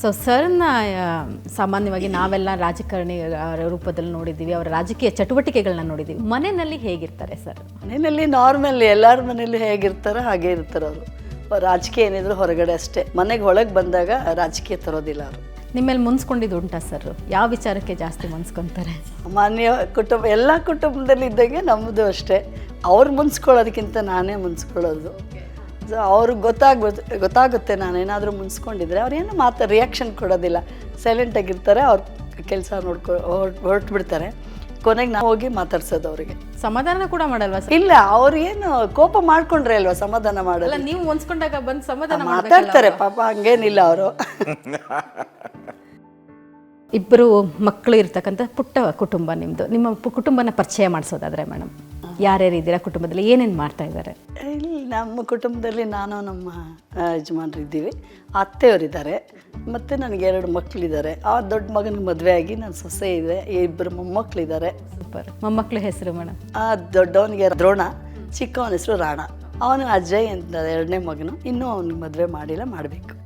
So ಸರ್ನ ಸಾಮಾನ್ಯವಾಗಿ ನಾವೆಲ್ಲ ರಾಜಕಾರಣಿ ರೂಪದಲ್ಲಿ ನೋಡಿದ್ದೀವಿ. ಅವರ ರಾಜಕೀಯ ಚಟುವಟಿಕೆಗಳನ್ನ ನೋಡಿದ್ದೀವಿ. ಮನೆಯಲ್ಲಿ ಹೇಗಿರ್ತಾರೆ ಸರ್ ಮನೆಯಲ್ಲಿ ನಾರ್ಮಲ್ ಎಲ್ಲರ ಮನೇಲಿ ಹೇಗಿರ್ತಾರೋ ಹಾಗೆ ಇರ್ತಾರೆ ಅವರು. ರಾಜಕೀಯ ಏನಿದ್ರು ಹೊರಗಡೆ ಅಷ್ಟೇ. ಮನೆಗೆ ಒಳಗೆ ಬಂದಾಗ ರಾಜಕೀಯ ತರೋದಿಲ್ಲ ಅವರು. ನಿಮ್ಮೇಲೆ ಮುನ್ಸ್ಕೊಂಡಿದ್ದು ಉಂಟಾ ಸರ್ ಯಾವ ವಿಚಾರಕ್ಕೆ ಜಾಸ್ತಿ ಮುನ್ಸ್ಕೊಂತಾರೆ? ಸಾಮಾನ್ಯ ಕುಟುಂಬ ಎಲ್ಲ ಕುಟುಂಬದಲ್ಲಿ ಇದ್ದಂಗೆ ನಮ್ಮದು ಅಷ್ಟೇ. ಅವ್ರು ಮುನ್ಸ್ಕೊಳ್ಳೋದಕ್ಕಿಂತ ನಾನೇ ಮುನ್ಸ್ಕೊಳ್ಳೋದು. ಸೊ ಅವ್ರಿಗೆ ಗೊತ್ತಾಗ್ಬೋದು ಗೊತ್ತಾಗುತ್ತೆ ನಾನೇನಾದರೂ ಮುನ್ಸ್ಕೊಂಡಿದ್ರೆ ಅವ್ರೇನು ಮಾತು ರಿಯಾಕ್ಷನ್ ಕೊಡೋದಿಲ್ಲ. ಸೈಲೆಂಟಾಗಿರ್ತಾರೆ ಅವ್ರ ಕೆಲಸ ನೋಡ್ಕೊ ಹೊರಟು ಬಿಡ್ತಾರೆ ಕೊನೆಗೆ ನಾವು ಹೋಗಿ ಮಾತಾಡ್ಸೋದು ಅವರಿಗೆ. ಸಮಾಧಾನ ಕೂಡ ಮಾಡಲ್ವಾ ಇಲ್ಲ ಅವ್ರು ಏನು ಕೋಪ ಮಾಡ್ಕೊಂಡ್ರೆ ಅಲ್ವಾ ಸಮಾಧಾನ ಮಾಡಲ್ಲ ನೀವು ಹೊಂದ್ಕೊಂಡಾಗ ಬಂದು ಸಮಾಧಾನ ಮಾತಾಡ್ತಾರೆ ಪಾಪ ಹಂಗೇನಿಲ್ಲ ಅವರು. ಇಬ್ಬರು ಮಕ್ಕಳು ಇರ್ತಕ್ಕಂಥ ಪುಟ್ಟ ಕುಟುಂಬ ನಿಮ್ಮದು ನಿಮ್ಮ ಕುಟುಂಬನ ಪರಿಚಯ ಮಾಡಿಸೋದಾದ್ರೆ ಮೇಡಮ್. ಯಾರ್ಯಾರು ಇದ್ದೀರಾ ಕುಟುಂಬದಲ್ಲಿ? ಏನೇನು ಮಾಡ್ತಾ ಇದ್ದಾರೆ? ಇಲ್ಲಿ ನಮ್ಮ ಕುಟುಂಬದಲ್ಲಿ ನಾನು ನಮ್ಮ ಯಜಮಾನರು ಇದ್ದೀವಿ. ಅತ್ತೆಯವರಿದ್ದಾರೆ. ಮತ್ತು ನನಗೆ ಎರಡು ಮಕ್ಕಳಿದ್ದಾರೆ ಆ ದೊಡ್ಡ ಮಗನಿಗೆ ಮದುವೆ ಆಗಿ ನನ್ನ ಸೊಸೆ ಇದೆ. ಇಬ್ಬರು ಮೊಮ್ಮಕ್ಕಳಿದ್ದಾರೆ ಸೂಪರ್. ಮೊಮ್ಮಕ್ಕಳ ಹೆಸರು ಮೇಡಮ್ ಆ ದೊಡ್ಡವನಿಗೆ ದ್ರೋಣ ಚಿಕ್ಕವನ ಹೆಸರು ರಾಣ. ಅವನು ಅಜಯ್ ಅಂತ ಎರಡನೇ ಮಗನು. ಇನ್ನೂ ಅವನಿಗೆ ಮದುವೆ ಮಾಡಿಲ್ಲ ಮಾಡಬೇಕು.